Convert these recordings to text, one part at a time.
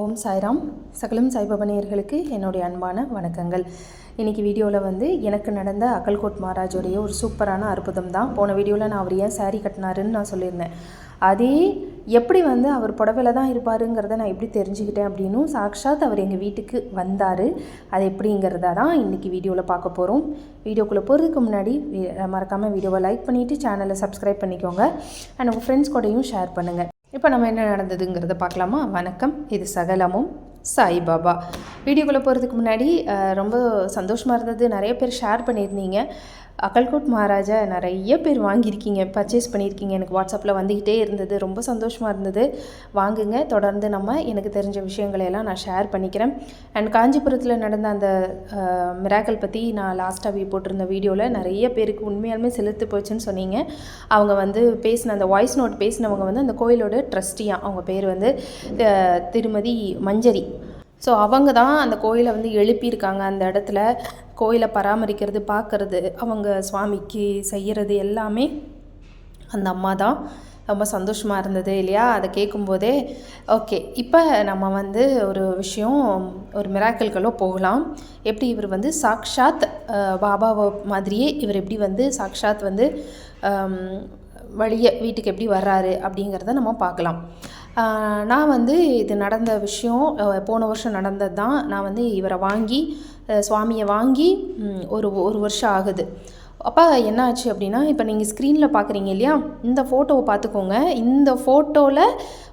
ஓம் சாய்ராம். சகலம் சாய்பாபனியர்களுக்கு என்னுடைய அன்பான வணக்கங்கள். இன்றைக்கி வீடியோவில் வந்து எனக்கு நடந்த அக்கல்கோட் மகாராஜோடைய ஒரு சூப்பரான அற்புதம் தான். போன வீடியோவில் நான் அவர் ஏன் சாரீ கட்டினாருன்னு நான் சொல்லியிருந்தேன். அதே எப்படி வந்து அவர் புடவையில் தான் இருப்பாருங்கிறத நான் எப்படி தெரிஞ்சுக்கிட்டேன் அப்படின்னும் சாக்ஷாத் அவர் எங்கள் வீட்டுக்கு வந்தார். அது எப்படிங்கிறத தான் இன்றைக்கி வீடியோவில் பார்க்க போகிறோம் வீடியோக்குள்ளே போகிறதுக்கு முன்னாடி மறக்காமல் வீடியோவை லைக் பண்ணிவிட்டு சேனலை சப்ஸ்கிரைப் பண்ணிக்கோங்க. அண்ட் உங்கள் ஃப்ரெண்ட்ஸ் கூடயும் ஷேர் பண்ணுங்கள் இப்போ நம்ம என்ன நடந்ததுங்கிறத பார்க்கலாமா? வணக்கம். இது சகலமும் சாய்பாபா. வீடியோக்குள்ளே போகிறதுக்கு முன்னாடி ரொம்ப சந்தோஷமாக இருந்தது. நிறைய பேர் ஷேர் பண்ணியிருந்தீங்க. அக்கல்கோட் மகாராஜா நிறைய பேர் வாங்கியிருக்கீங்க பர்ச்சேஸ் பண்ணியிருக்கீங்க. எனக்கு வாட்ஸ்அப்பில் வந்துக்கிட்டே இருந்தது. ரொம்ப சந்தோஷமாக இருந்தது. வாங்குங்க. தொடர்ந்து நம்ம எனக்கு தெரிஞ்ச விஷயங்களை எல்லாம் நான் ஷேர் பண்ணிக்கிறேன். அண்ட் காஞ்சிபுரத்தில் நடந்த அந்த மிராக்கல் பற்றி நான் லாஸ்ட்டாக போட்டிருந்த வீடியோவில் நிறைய பேருக்கு உண்மையாலுமே செலுத்து போச்சுன்னு சொன்னீங்க. அவங்க வந்து பேசின அந்த வாய்ஸ் நோட் பேசினவங்க வந்து அந்த கோயிலோட ட்ரஸ்டியாக அவங்க பேர் வந்து திருமதி மஞ்சரி. ஸோ அவங்க தான் அந்த கோயிலை வந்து எழுப்பியிருக்காங்க அந்த இடத்துல. கோயிலை பராமரிக்கிறது பார்க்கறது அவங்க சுவாமிக்கு செய்கிறது எல்லாமே அந்த அம்மா தான் ரொம்ப சந்தோஷமாக இருந்தது இல்லையா? அதை கேட்கும்போதே ஓகே இப்போ நம்ம வந்து ஒரு விஷயம் ஒரு மிராக்கல்களோ போகலாம். எப்படி இவர் வந்து சாக்ஷாத் பாபாவை மாதிரியே இவர் எப்படி வந்து சாக்ஷாத் வந்து வழியை வீட்டுக்கு எப்படி வர்றாரு? அப்படிங்கிறத நம்ம பார்க்கலாம். நான் வந்து இது நடந்த விஷயம் போன வருஷம் நடந்தது தான். நான் வந்து இவரை வாங்கி சுவாமியை வாங்கி ஒரு ஒரு வருஷம் ஆகுது. அப்போ என்ன ஆச்சு அப்படின்னா இப்போ நீங்கள் ஸ்க்ரீனில் பார்க்குறீங்க இல்லையா? இந்த ஃபோட்டோவை பார்த்துக்கோங்க இந்த ஃபோட்டோவில்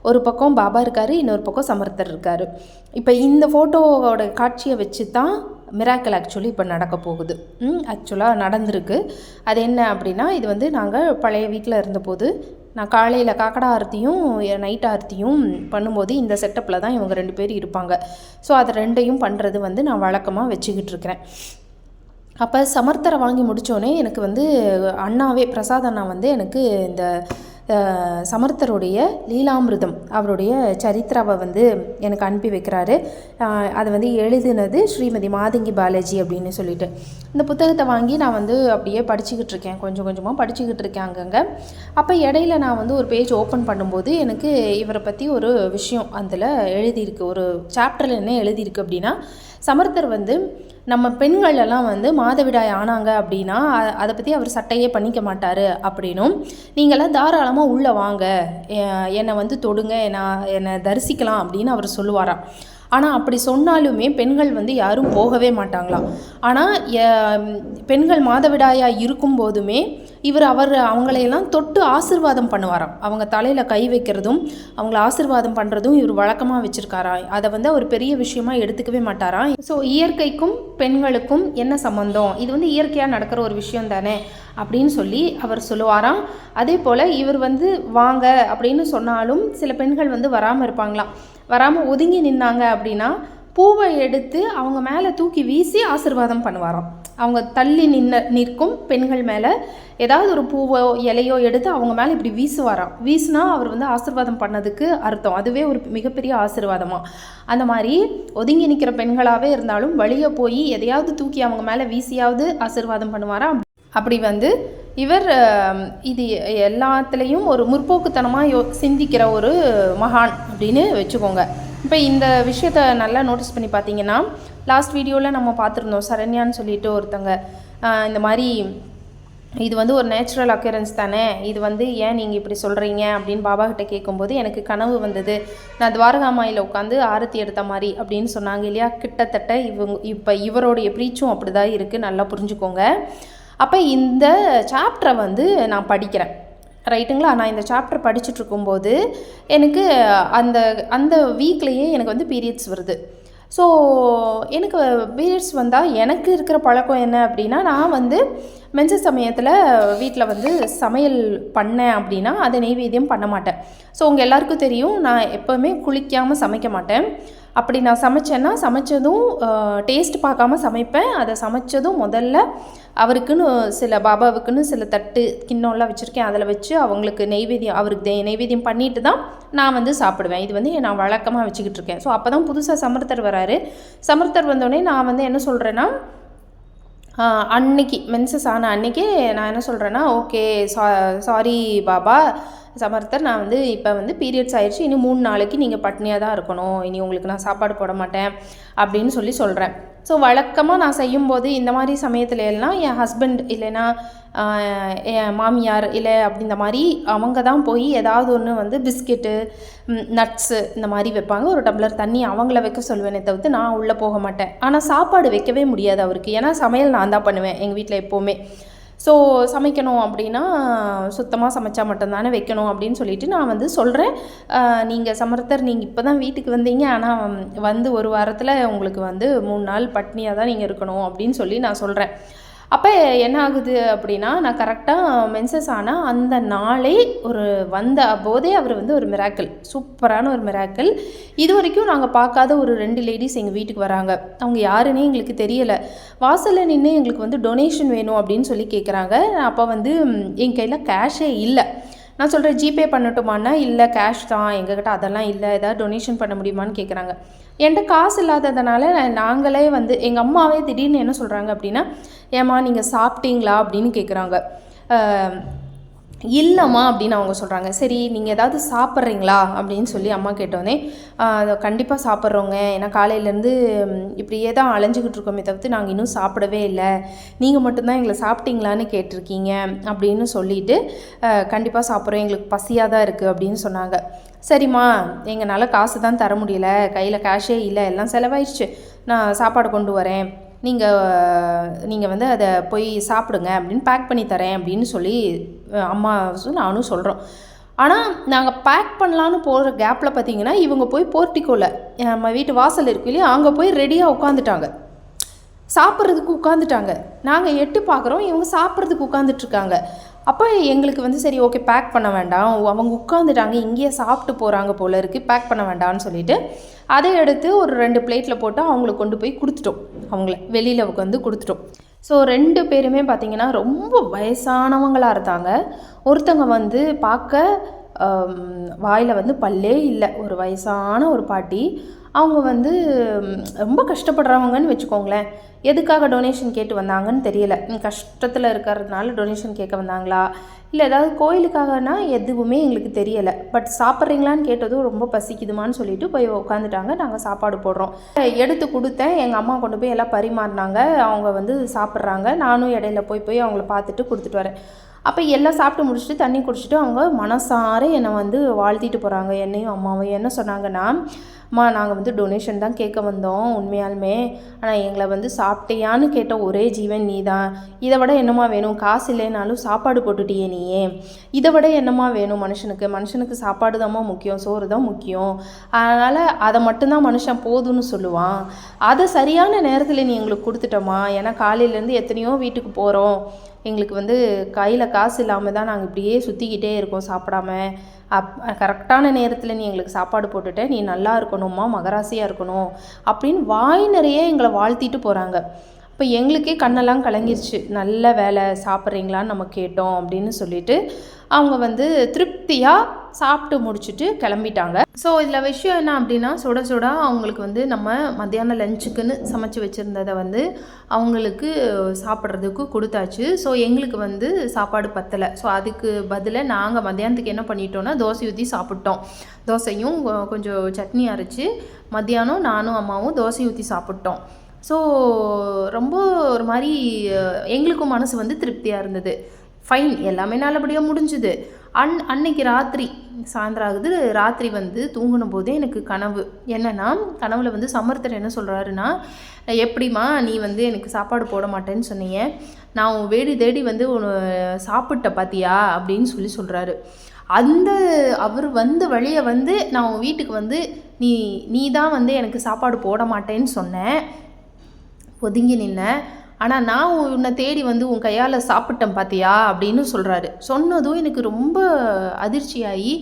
ஒரு பக்கம் பாபா இருக்கார் இன்னொரு பக்கம் சமர்த்தர் இருக்கார். இப்போ இந்த ஃபோட்டோவோட காட்சியை வச்சு தான் மிராக்கல் ஆக்சுவலி இப்போ நடக்க போகுது. ஆக்சுவலாக நடந்திருக்கு. அது என்ன அப்படின்னா இது வந்து நாங்கள் பழைய வீட்டில் இருந்தபோது நான் காலையில் காக்கடா ஆரத்தியும் நைட் ஆரத்தியும் பண்ணும்போது இந்த செட்டப்பில் தான் இவங்க ரெண்டு பேர் இருப்பாங்க. ஸோ அதை ரெண்டையும் பண்ணுறது வந்து நான் வழக்கமாக வச்சுக்கிட்டு இருக்கிறேன். அப்போ சமர்த்தரை வாங்கி முடித்தோடனே எனக்கு வந்து அண்ணாவே பிரசாத் அண்ணா வந்து எனக்கு இந்த சமர்த்தருடைய லீலாமிருதம் அவருடைய சரித்திராவை வந்து எனக்கு அனுப்பி வைக்கிறாரு. அதை வந்து எழுதினது ஸ்ரீமதி மாதங்கி பாலாஜி அப்படின்னு சொல்லிட்டு. இந்த புத்தகத்தை வாங்கி நான் வந்து அப்படியே படிச்சுக்கிட்டு இருக்கேன். கொஞ்சம் கொஞ்சமாக படிச்சுக்கிட்டு இருக்கேன் அங்கங்கே. அப்போ இடையில நான் வந்து ஒரு பேஜ் ஓப்பன் பண்ணும்போது எனக்கு இவரை பற்றி ஒரு விஷயம் அதில் எழுதியிருக்கு. ஒரு சாப்டரில் என்ன எழுதியிருக்கு அப்படின்னா சமர்த்தர் வந்து நம்ம பெண்கள் எல்லாம் வந்து மாதவிடாய் ஆனாங்க அப்படின்னா அதை பற்றி அவர் சட்டையே பண்ணிக்க மாட்டார் அப்படின்னும். நீங்களாம் தாராளமாக உள்ளே வாங்க. என்னை வந்து தொடுங்க நான் என்னை தரிசிக்கலாம் அப்படின்னு அவர் சொல்லுவாராம். ஆனால் அப்படி சொன்னாலுமே பெண்கள் வந்து யாரும் போகவே மாட்டாங்களாம். ஆனால் பெண்கள் மாதவிடாயாக இருக்கும் போதுமே இவர் அவர் அவங்களையெல்லாம் தொட்டு ஆசிர்வாதம் பண்ணுவாராம். அவங்க தலையில் கை வைக்கிறதும் அவங்கள ஆசிர்வாதம் பண்ணுறதும் இவர் வழக்கமாக வச்சுருக்காராம். அதை வந்து அவர் பெரிய விஷயமா எடுத்துக்கவே மாட்டாராம். ஸோ இயற்கைக்கும் பெண்களுக்கும் என்ன சம்மந்தம் இது வந்து இயற்கையாக நடக்கிற ஒரு விஷயம் தானே அப்படின்னு சொல்லி அவர் சொல்லுவாராம். அதே போல் இவர் வந்து வாங்க அப்படின்னு சொன்னாலும் சில பெண்கள் வந்து வராமல் இருப்பாங்களாம். வராமல் ஒதுங்கி நின்னாங்க அப்படின்னா பூவை எடுத்து அவங்க மேலே தூக்கி வீசி ஆசிர்வாதம் பண்ணுவாராம். அவங்க தள்ளி நின்ன நிற்கும் பெண்கள் மேலே ஏதாவது ஒரு பூவோ இலையோ எடுத்து அவங்க மேலே இப்படி வீசுவாராம். வீசினா அவர் வந்து ஆசிர்வாதம் பண்ணதுக்கு அர்த்தம். அதுவே ஒரு மிகப்பெரிய ஆசிர்வாதமாக அந்த மாதிரி ஒதுங்கி நிற்கிற பெண்களாகவே இருந்தாலும் வழியே போய் எதையாவது தூக்கி அவங்க மேலே வீசியாவது ஆசிர்வாதம் பண்ணுவாராம். அப்படி வந்து இவர் இது எல்லாத்துலேயும் ஒரு முற்போக்குத்தனமாக யோ சிந்திக்கிற ஒரு மகான் அப்படின்னு வச்சுக்கோங்க. இப்போ இந்த விஷயத்த நல்லா நோட்டீஸ் பண்ணி பார்த்தீங்கன்னா லாஸ்ட் வீடியோவில் நம்ம பார்த்துருந்தோம் சரண்யான்னு சொல்லிட்டு ஒருத்தங்க இந்த மாதிரி இது வந்து ஒரு நேச்சுரல் அக்கரன்ஸ் தானே இது வந்து ஏன் நீங்கள் இப்படி சொல்கிறீங்க அப்படின்னு பாபா கிட்ட கேட்கும்போது எனக்கு கனவு வந்தது. நான் துவாரகாமாயில் உட்காந்து ஆரத்தி எடுத்த மாதிரி அப்படின்னு சொன்னாங்க இல்லையா? கிட்டத்தட்ட இவங்க இப்போ இவருடைய ப்ரீச்சும் அப்படி தான் இருக்குது நல்லா புரிஞ்சுக்கோங்க. அப்போ இந்த சாப்டரை வந்து நான் படிக்கிறேன். ரைட்டுங்களா நான் இந்த சாப்டர் படிச்சுட்டு இருக்கும்போது எனக்கு அந்த அந்த வீக்லேயே எனக்கு வந்து பீரியட்ஸ் வருது. ஸோ எனக்கு பீரியட்ஸ் வந்தால் எனக்கு இருக்கிற பழக்கம் என்ன அப்படின்னா நான் வந்து மென்ச சமயத்தில் வீட்டில் வந்து சமையல் பண்ணேன் அப்படின்னா அதை நெய்வேத்தியம் பண்ண மாட்டேன். ஸோ உங்கள் எல்லாருக்கும் தெரியும் நான் எப்போவுமே குளிக்காமல் சமைக்க மாட்டேன். அப்படி நான் சமைச்சேன்னா சமைச்சதும் டேஸ்ட் பார்க்காம சமைப்பேன். அதை சமைச்சதும் முதல்ல அவருக்குன்னு சில பாபாவுக்குன்னு சில தட்டு கிண்ணம்லாம் வச்சுருக்கேன். அதில் வச்சு அவங்களுக்கு நெய்வேத்தியம் அவருக்கு தே- நெய்வேத்தியம் பண்ணிட்டு தான் நான் வந்து சாப்பிடுவேன். இது வந்து நான் வழக்கமாக வச்சுக்கிட்டு இருக்கேன். ஸோ அப்போ தான் புதுசாக சமர்த்தர் வராரு. சமர்த்தர் வந்தோடனே நான் வந்து என்ன சொல்கிறேன்னா அன்னைக்கு மென்சஸ் ஆன அன்னைக்கே நான் என்ன சொல்கிறேன்னா ஓகே சா சாரி பாபா சமர்த்தர் நான் வந்து இப்போ வந்து பீரியட்ஸ் ஆயிடுச்சு. இனி மூணு நாளைக்கு நீங்கள் பட்னியாக தான் இருக்கணும். இனி உங்களுக்கு நான் சாப்பாடு போட மாட்டேன் அப்படின்னு சொல்லி சொல்கிறேன் ஸோ வழக்கமாக நான் செய்யும்போது இந்த மாதிரி சமயத்துல எல்லாம் என் ஹஸ்பண்ட் இல்லைன்னா என் மாமியார் இல்லை அப்படி இந்த மாதிரி அவங்க தான் போய் ஏதாவது ஒன்று வந்து பிஸ்கெட்டு நட்ஸு இந்த மாதிரி வைப்பாங்க. ஒரு டம்ளர் தண்ணி அவங்கள வைக்க சொல்லுவேனே தவிர்த்து நான் உள்ளே போக மாட்டேன். ஆனால் சாப்பாடு வைக்கவே முடியாது அவருக்கு. ஏன்னா சமையல் நான் தான் பண்ணுவேன் எங்கள் வீட்டில் எப்போவுமே. ஸோ சமைக்கணும் அப்படின்னா சுத்தமாக சமைச்சா மட்டும்தானே வைக்கணும் அப்படின்னு சொல்லிட்டு நான் வந்து சொல்கிறேன் நீங்கள் சமர்த்தர் நீங்கள் இப்போ தான் வீட்டுக்கு வந்தீங்க. ஆனால் வந்து ஒரு வாரத்தில் உங்களுக்கு வந்து மூணு நாள் பட்னியாக தான் நீங்கள் இருக்கணும் அப்படின்னு சொல்லி நான் சொல்கிறேன் அப்போ என்ன ஆகுது அப்படின்னா நான் கரெக்டாக மென்சஸ் ஆனால் அந்த நாளே ஒரு வந்த போதே அவர் வந்து ஒரு மிராக்கிள் சூப்பரான ஒரு மிராக்கிள் இது வரைக்கும் நாங்கள் பார்க்காத ஒரு ரெண்டு லேடிஸ் எங்கள் வீட்டுக்கு வராங்க. அவங்க யாருன்னே எங்களுக்கு தெரியலை. வாசலில் நின்று எங்களுக்கு வந்து டொனேஷன் வேணும் அப்படின்னு சொல்லி கேட்குறாங்க அப்போ வந்து என் கையில் கேஷே இல்லை. நான் சொல்கிறேன் ஜிபே பண்ணட்டுமான்னா இல்லை கேஷ் தான். எங்ககிட்ட அதெல்லாம் இல்லை. ஏதாவது டொனேஷன் பண்ண முடியுமான்னு கேட்குறாங்க என்கிட்ட காசு இல்லாததுனால நாங்களே வந்து எங்கள் அம்மாவே திடீர்னு என்ன சொல்கிறாங்க அப்படின்னா ஏம்மா நீங்கள் சாப்பிட்டீங்களா? அப்படின்னு கேட்குறாங்க இல்லைம்மா அப்படின்னு அவங்க சொல்கிறாங்க சரி நீங்கள் ஏதாவது சாப்பிட்றீங்களா? அப்படின்னு சொல்லி அம்மா கேட்டோன்னே கண்டிப்பாக சாப்பிட்றோங்க. ஏன்னா காலையிலேருந்து இப்படியே தான் அலைஞ்சிக்கிட்டு இருக்கோமே தவிர்த்து நாங்கள் இன்னும் சாப்பிடவே இல்லை. நீங்கள் மட்டும்தான் எங்களை சாப்பிட்டீங்களான்னு கேட்டிருக்கீங்க. அப்படின்னு சொல்லிட்டு கண்டிப்பாக சாப்பிட்றோம். எங்களுக்கு பசியாக தான் இருக்குது அப்படின்னு சொன்னாங்க. சரிம்மா எங்களால் காசு தான் தர முடியல. கையில் கேஷே இல்லை. எல்லாம் செலவாயிடுச்சு நான் சாப்பாடு கொண்டு வரேன். நீங்கள் நீங்கள் வந்து அதை போய் சாப்பிடுங்க. அப்படின்னு பேக் பண்ணி தரேன். அப்படின்னு சொல்லி அம்மா நானும் சொல்கிறோம் ஆனால் நாங்கள் பேக் பண்ணலான்னு போகிற கேப்பில் பார்த்தீங்கன்னா இவங்க போய் போர்ட்டிக்கோவில் நம்ம வீட்டு வாசல் இருக்கு இல்லையா அங்கே போய் ரெடியாக உட்காந்துட்டாங்க சாப்பிட்றதுக்கு உட்காந்துட்டாங்க நாங்கள் எட்டு பார்க்குறோம் இவங்க சாப்பிட்றதுக்கு உட்காந்துட்ருக்காங்க அப்போ எங்களுக்கு வந்து சரி ஓகே பேக் பண்ண வேண்டாம். அவங்க உட்காந்துட்டாங்க இங்கேயே சாப்பிட்டு போகிறாங்க போல இருக்குது பேக் பண்ண வேண்டாம்னு சொல்லிட்டு அதை எடுத்து ஒரு ரெண்டு பிளேட்டில் போட்டு அவங்களுக்கு கொண்டு போய் கொடுத்துட்டோம். அவங்கள வெளியில் வந்து கொடுத்துட்டோம். ஸோ ரெண்டு பேருமே பார்த்திங்கன்னா ரொம்ப வயசானவங்களாக இருந்தாங்க. ஒருத்தவங்க வந்து பார்க்க வாயில் வந்து பல்லே இல்லை. ஒரு வயசான ஒரு பாட்டி. அவங்க வந்து ரொம்ப கஷ்டப்படுறவங்கன்னு வச்சுக்கோங்களேன். எதுக்காக டொனேஷன் கேட்டு வந்தாங்கன்னு தெரியல. கஷ்டத்தில் இருக்கிறதுனால டொனேஷன் கேட்க வந்தாங்களா? இல்லை ஏதாவது கோயிலுக்காகனா எதுவுமே எங்களுக்கு தெரியலை. பட் சாப்பிட்றீங்களான்னு கேட்டதும் ரொம்ப பசிக்குதுமான்னு சொல்லிட்டு போய் உட்காந்துட்டாங்க நாங்கள் சாப்பாடு போடுறோம். எடுத்து கொடுத்தேன். எங்கள் அம்மா கொண்டு போய் எல்லாம் பரிமாறினாங்க. அவங்க வந்து சாப்பிட்றாங்க. நானும் இடையில போய் போய் அவங்கள பார்த்துட்டு கொடுத்துட்டு வரேன். அப்போ எல்லாம் சாப்பிட்டு முடிச்சுட்டு தண்ணி குடிச்சிட்டு அவங்க மனசார என்னை வந்து வாழ்த்திட்டு போகிறாங்க என்னையும் அம்மாவையும் என்ன சொன்னாங்கன்னா அம்மா நாங்கள் வந்து டொனேஷன் தான் கேட்க வந்தோம் உண்மையாலுமே. ஆனால் எங்களை வந்து சாப்பிட்டியான்னு கேட்ட ஒரே ஜீவன் நீ தான் இதை விட என்னம்மா வேணும்? காசு இல்லைனாலும் சாப்பாடு போட்டுட்டியே நீயே. இதை விட என்னம்மா வேணும் மனுஷனுக்கு? மனுஷனுக்கு சாப்பாடு தாம்மா முக்கியம் சோறு தான் முக்கியம். அதனால் அதை மட்டும்தான் மனுஷன் போதும்னு சொல்லுவான். அதை சரியான நேரத்தில் நீ எங்களுக்கு கொடுத்துட்டோமா ஏன்னா காலையிலேருந்து எத்தனையோ வீட்டுக்கு போகிறோம் எங்களுக்கு வந்து கையில் காசு இல்லாமல் தான் நாங்கள் இப்படியே சுற்றிக்கிட்டே இருக்கோம் சாப்பிடாம. அப் கரெக்டான நேரத்தில் நீ எங்களுக்கு சாப்பாடு போட்டுட்ட நீ நல்லா இருக்கணும்மா மகராசியாக இருக்கணும் அப்படின்னு வாய் நிறைய எங்களை வாழ்த்திட்டு போகிறாங்க இப்போ எங்களுக்கே கண்ணெல்லாம் கலங்கிருச்சு. நல்ல வேலை சாப்பிட்றீங்களான்னு நம்ம கேட்டோம் அப்படின்னு சொல்லிட்டு அவங்க வந்து திருப்தியாக சாப்பிட்டு முடிச்சுட்டு கிளம்பிட்டாங்க. ஸோ இதில் விஷயம் என்ன அப்படின்னா சுட சுட அவங்களுக்கு வந்து நம்ம மத்தியானம் லஞ்சுக்குன்னு சமைச்சு வச்சுருந்ததை வந்து அவங்களுக்கு சாப்பிட்றதுக்கு கொடுத்தாச்சு. ஸோ எங்களுக்கு வந்து சாப்பாடு பத்தலை. ஸோ அதுக்கு பதிலாக நாங்கள் மத்தியானத்துக்கு என்ன பண்ணிட்டோம்னா தோசை ஊற்றி சாப்பிட்டோம். தோசையும் கொஞ்சம் சட்னி அரைச்சி மத்தியானம் நானும் அம்மாவும் தோசை ஊற்றி சாப்பிட்டோம். ஸோ ரொம்ப ஒரு மாதிரி எங்களுக்கும் மனசு வந்து திருப்தியாக இருந்தது. ஃபைன் எல்லாமே நல்லபடியாக முடிஞ்சுது. அன் அன்னைக்கு ராத்திரி சாயந்தரம் ஆகுது ராத்திரி வந்து தூங்கின போதே எனக்கு கனவு. என்னன்னா கனவுல வந்து சமர்த்தர் என்ன சொல்கிறாருன்னா எப்படிம்மா நீ வந்து எனக்கு சாப்பாடு போட மாட்டேன்னு சொன்னீங்க. நான் உன் வேடி தேடி வந்து உன்னை சாப்பிட்ட பாத்தியா? அப்படின்னு சொல்லி சொல்கிறாரு அந்த அவர் வந்த வழியை வந்து நான் உன் வீட்டுக்கு வந்து நீ நீ தான் வந்து எனக்கு சாப்பாடு போட மாட்டேன்னு சொன்னேன் ஒதுங்கி நின்ன ஆனால் நான் உன்னை தேடி வந்து உன் கையால் சாப்பிட்டேன் பார்த்தியா அப்படின்னு சொல்கிறாரு சொன்னதும் எனக்கு ரொம்ப அதிர்ச்சியாகி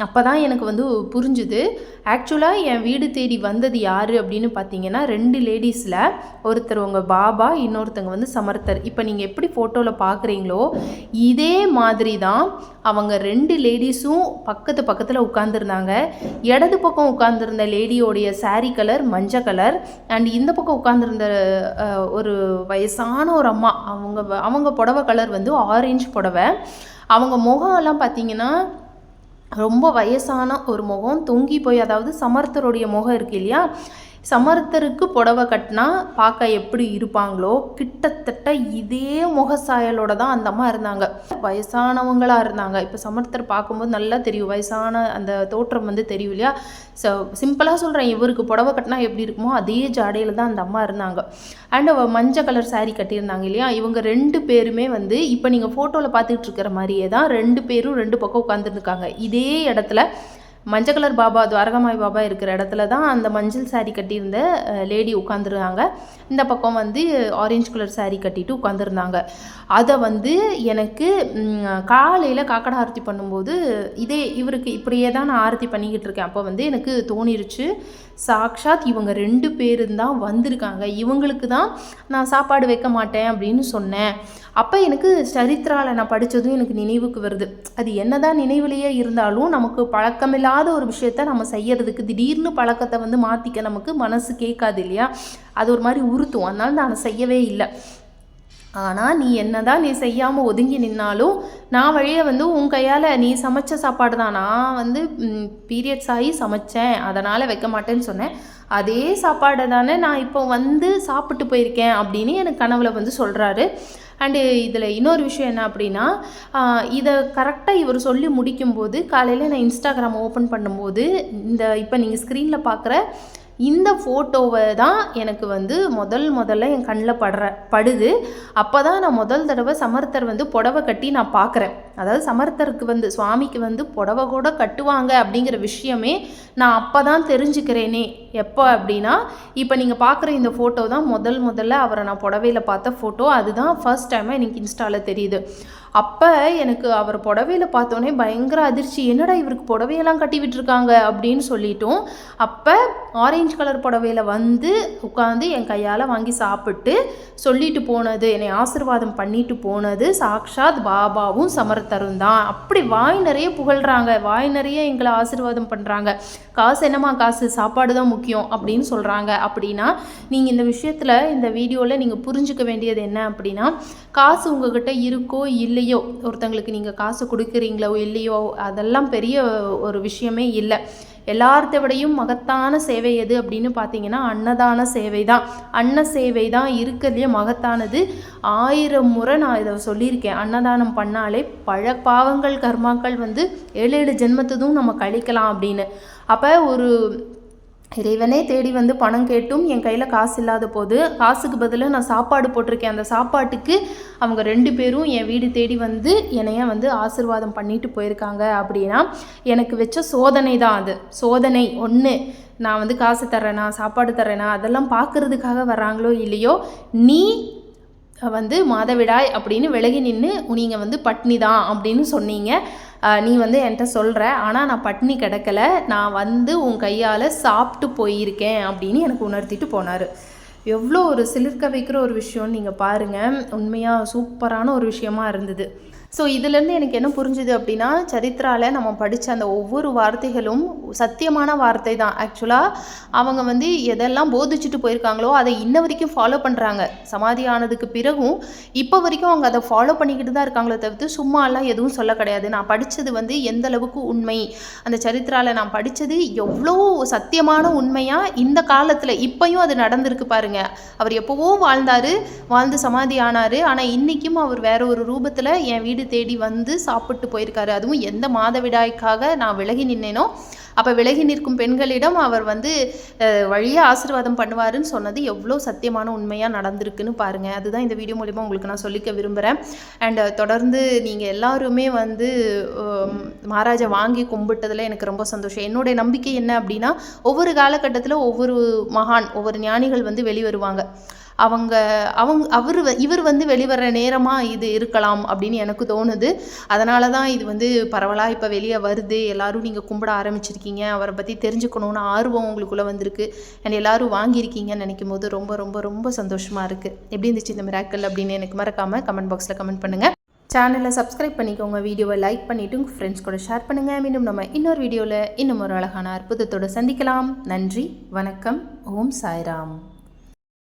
அப்போ தான் எனக்கு வந்து புரிஞ்சுது. ஆக்சுவலாக என் வீடு தேடி வந்தது யார் அப்படின்னு பார்த்தீங்கன்னா ரெண்டு லேடிஸில் ஒருத்தர் உங்கள் பாபா இன்னொருத்தங்க வந்து சமர்த்தர். இப்போ நீங்கள் எப்படி ஃபோட்டோவில் பார்க்குறீங்களோ இதே மாதிரி தான் அவங்க ரெண்டு லேடிஸும் பக்கத்து பக்கத்தில் உட்காந்துருந்தாங்க இடது பக்கம் உட்காந்துருந்த லேடியோடைய saree கலர் மஞ்சள் கலர் அண்ட் இந்த பக்கம் உட்காந்துருந்த ஒரு வயசான ஒரு அம்மா. அவங்க வ- அவங்க புடவை கலர் வந்து ஆரஞ்சு புடவை. அவங்க முகம்லாம் பார்த்தீங்கன்னா ரொம்ப வயசான ஒரு முகம் தொங்கி போய் அதாவது சமர்த்தருடைய முகம் இருக்கு இல்லையா? சமர்த்தருக்கு புடவை கட்டினா பார்க்க எப்படி இருப்பாங்களோ கிட்டத்தட்ட இதே முகசாயலோட தான் அந்த அம்மா இருந்தாங்க. வயசானவங்களாக இருந்தாங்க. இப்போ சமர்த்தர் பார்க்கும்போது நல்லா தெரியும். வயசான அந்த தோற்றம் வந்து தெரியும் இல்லையா? ஸோ சிம்பிளாக சொல்கிறேன் இவருக்கு புடவை கட்டினா எப்படி இருக்குமோ அதே ஜாடையில் தான் அந்த அம்மா இருந்தாங்க. அண்ட் மஞ்சள் கலர் சாரீ கட்டியிருந்தாங்க இல்லையா? இவங்க ரெண்டு பேருமே வந்து இப்போ நீங்கள் ஃபோட்டோவில் பார்த்துட்டு இருக்கிற மாதிரியே தான் ரெண்டு பேரும் ரெண்டு பக்கம் உட்காந்துருக்காங்க இதே இடத்துல மஞ்சள் கலர் பாபா துவாரகமாய் பாபா இருக்கிற இடத்துல தான் அந்த மஞ்சள் saree கட்டியிருந்த லேடி உட்காந்துருந்தாங்க இந்த பக்கம் வந்து ஆரஞ்சு கலர் saree கட்டிட்டு உட்காந்துருந்தாங்க அதை வந்து எனக்கு காலையில் காக்கடை ஆரத்தி பண்ணும்போது இதே இவருக்கு இப்படியே தான் நான் ஆரத்தி பண்ணிக்கிட்டு இருக்கேன். அப்போ வந்து எனக்கு தோணிருச்சு. சாக்ஷாத் இவங்க ரெண்டு பேரும் தான் வந்திருக்காங்க. இவங்களுக்கு தான் நான் சாப்பாடு வைக்க மாட்டேன் அப்படின்னு சொன்னேன். அப்போ எனக்கு சரித்திரால நான் படித்ததும் எனக்கு நினைவுக்கு வருது. அது என்னதான் நினைவுலையே இருந்தாலும் நமக்கு பழக்கமில்லாத ஒரு விஷயத்த நம்ம செய்யறதுக்கு திடீர்னு பழக்கத்தை வந்து மாற்றிக்க நமக்கு மனசு கேட்காது இல்லையா? அது ஒரு மாதிரி உறுத்தும். அதனால நான் செய்யவே இல்லை. ஆனால் நீ என்னதான் நீ செய்யாமல் ஒதுங்கி நின்னாலும் நான் வழியே வந்து உன் கையால் நீ சமைச்ச சாப்பாடு தான். நான் வந்து பீரியட்ஸ் ஆகி சமைச்சேன். அதனால் வைக்க மாட்டேன்னு சொன்னேன். அதே சாப்பாடை தானே நான் இப்போ வந்து சாப்பிட்டு போயிருக்கேன் அப்படின்னு எனக்கு கனவுல வந்து சொல்கிறாரு அண்டு இதில் இன்னொரு விஷயம் என்ன அப்படின்னா இதை கரெக்டாக இவர் சொல்லி முடிக்கும்போது காலையில் நான் இன்ஸ்டாகிராம் ஓப்பன் பண்ணும்போது இந்த இப்போ நீங்கள் ஸ்க்ரீனில் பார்க்குற இந்த ஃபோட்டோவை தான் எனக்கு வந்து முதல் முதல்ல என் கண்ணில் படுற படுது. அப்போ தான் நான் முதல் தடவை சமர்த்தர் வந்து புடவை கட்டி நான் பார்க்குறேன். அதாவது சமர்த்தருக்கு வந்து சுவாமிக்கு வந்து புடவை கூட கட்டுவாங்க அப்படிங்கிற விஷயமே நான் அப்போ தான் தெரிஞ்சுக்கிறேனே. எப்போ அப்படின்னா இப்போ நீங்கள் பார்க்குற இந்த ஃபோட்டோ தான் முதல் முதல்ல அவரை நான் புடவையில் பார்த்த ஃபோட்டோ அதுதான் ஃபர்ஸ்ட் டைமாக எனக்கு இன்ஸ்டாவில் தெரியுது. அப்போ எனக்கு அவர் புடவையில் பார்த்தோன்னே பயங்கர அதிர்ச்சி. என்னடா இவருக்கு புடவையெல்லாம் கட்டி விட்டுருக்காங்க? அப்படின்னு சொல்லிட்டோம். அப்போ ஆரஞ்சு கலர் புடவையில் வந்து உட்காந்து என் கையால் வாங்கி சாப்பிட்டு சொல்லிட்டு போனது. என்னை ஆசிர்வாதம் பண்ணிட்டு போனது. சாக்ஷாத் பாபாவும் சமரத்தரும் தான். அப்படி வாய் நிறைய புகழ்கிறாங்க வாய் நிறைய எங்களை ஆசிர்வாதம் பண்ணுறாங்க காசு என்னம்மா காசு? சாப்பாடு தான் முக்கியம் அப்படின்னு சொல்கிறாங்க அப்படின்னா நீங்கள் இந்த விஷயத்தில் இந்த வீடியோவில் நீங்கள் புரிஞ்சுக்க வேண்டியது என்ன அப்படின்னா காசு உங்ககிட்ட இருக்கோ இல்லை இல்லையோ ஒருத்தங்களுக்கு நீங்கள் காசு கொடுக்குறீங்களோ இல்லையோ அதெல்லாம் பெரிய ஒரு விஷயமே இல்லை. எல்லார்த்த விடையும் மகத்தான சேவை எது அப்படின்னு பார்த்தீங்கன்னா அன்னதான சேவை தான். அன்ன சேவை தான் இருக்கிறதுலே மகத்தானது. ஆயிரம் முறை நான் இதை சொல்லியிருக்கேன். அன்னதானம் பண்ணாலே பழ பாவங்கள் கர்மாக்கள் வந்து ஏழு ஏழு ஜென்மத்ததும் நம்ம கழிக்கலாம் அப்படின்னு. அப்போ ஒரு இறைவனே தேடி வந்து பணம் கேட்டும் என் கையில் காசு இல்லாத போது காசுக்கு பதிலாக நான் சாப்பாடு போட்டிருக்கேன். அந்த சாப்பாட்டுக்கு அவங்க ரெண்டு பேரும் என் வீடு தேடி வந்து என்னைய வந்து ஆசீர்வாதம் பண்ணிட்டு போயிருக்காங்க அப்படின்னா எனக்கு வச்ச சோதனை தான் அது. சோதனை ஒன்று நான் வந்து காசு தரேனா சாப்பாடு தரேனா அதெல்லாம் பார்க்கறதுக்காக வர்றாங்களோ இல்லையோ நீ வந்து மாதவிடாய் அப்படின்னு விலகி நின்று நீங்கள் வந்து பட்னி தான் அப்படின்னு சொன்னீங்க. நீ வந்து என்கிட்ட சொல்கிற ஆனால் நான் பட்னி கிடக்கல நான் வந்து உன் கையால் சாப்பிட்டு போயிருக்கேன் அப்படின்னு எனக்கு உணர்த்திட்டு போனார். எவ்வளோ ஒரு சிலிர்க்க வைக்கிற ஒரு விஷயம்னு நீங்கள் பாருங்கள் உண்மையாக சூப்பரான ஒரு விஷயமா இருந்தது. ஸோ இதுலேருந்து எனக்கு என்ன புரிஞ்சுது அப்படின்னா சரித்திரால நம்ம படித்த அந்த ஒவ்வொரு வார்த்தைகளும் சத்தியமான வார்த்தை தான். ஆக்சுவலாக அவங்க வந்து எதெல்லாம் போதிச்சுட்டு போயிருக்காங்களோ அதை இன்ன வரைக்கும் ஃபாலோ பண்ணுறாங்க சமாதி ஆனதுக்கு பிறகும் இப்போ வரைக்கும் அவங்க அதை ஃபாலோ பண்ணிக்கிட்டு தான் இருக்காங்களே தவிர்த்து சும்மாலாம் எதுவும் சொல்ல கிடையாது. நான் படித்தது வந்து எந்த அளவுக்கு உண்மை? அந்த சரித்திரால நான் படித்தது எவ்வளோ சத்தியமான உண்மையாக இந்த காலத்தில் இப்பையும் அது நடந்திருக்கு பாருங்க. அவர் எப்போவோ வாழ்ந்தார் வாழ்ந்து சமாதி ஆனார். ஆனால் இன்றைக்கும் அவர் வேற ஒரு ரூபத்தில் என் வீடு தேடி வந்து சாப்பிட்டு போயிருக்காரு. அதுவும் எந்த மாதவிடாய்க்காக நான் விலகி நின்னேனோ அப்போ விலகி நிற்கும் பெண்களிடம் அவர் வந்து வழியே ஆசீர்வாதம் பண்ணுவாருன்னு சொன்னது எவ்வளோ சத்தியமான உண்மையாக நடந்திருக்குன்னு பாருங்கள் அதுதான் இந்த வீடியோ மூலிமா உங்களுக்கு நான் சொல்லிக்க விரும்புகிறேன் அண்ட் தொடர்ந்து நீங்கள் எல்லாருமே வந்து மகாராஜா வாங்கி கும்பிட்டதில் எனக்கு ரொம்ப சந்தோஷம். என்னுடைய நம்பிக்கை என்ன அப்படின்னா ஒவ்வொரு காலகட்டத்தில் ஒவ்வொரு மகான் ஒவ்வொரு ஞானிகள் வந்து வெளிவருவாங்க. அவங்க அவங்க அவர் இவர் வந்து வெளிவர நேரமாக இது இருக்கலாம் அப்படின்னு எனக்கு தோணுது. அதனால தான் இது வந்து பரவலாக இப்போ வெளியே வருது. எல்லாரும் நீங்கள் கும்பிட ஆரம்பிச்சிருக்கீங்க. அவரை பற்றி தெரிஞ்சுக்கணுன்னு ஆர்வம் உங்களுக்குள்ளே வந்திருக்கு. அண்ட் எல்லாரும் வாங்கியிருக்கீங்கன்னு நினைக்கும் போது ரொம்ப ரொம்ப ரொம்ப சந்தோஷமாக இருக்குது எப்படி இருந்துச்சு இந்த மிராக்கல் அப்படின்னு எனக்கு மறக்காமல் கமெண்ட் பாக்ஸில் கமெண்ட் பண்ணுங்கள் சேனலை சப்ஸ்கிரைப் பண்ணிக்கோங்க. வீடியோவை லைக் பண்ணிவிட்டு உங்கள் ஃப்ரெண்ட்ஸ் கூட ஷேர் பண்ணுங்கள் மீண்டும் நம்ம இன்னொரு வீடியோவில் இன்னும் ஒரு அழகான அற்புதத்தோடு சந்திக்கலாம். நன்றி. வணக்கம். ஓம் சாய்ராம்.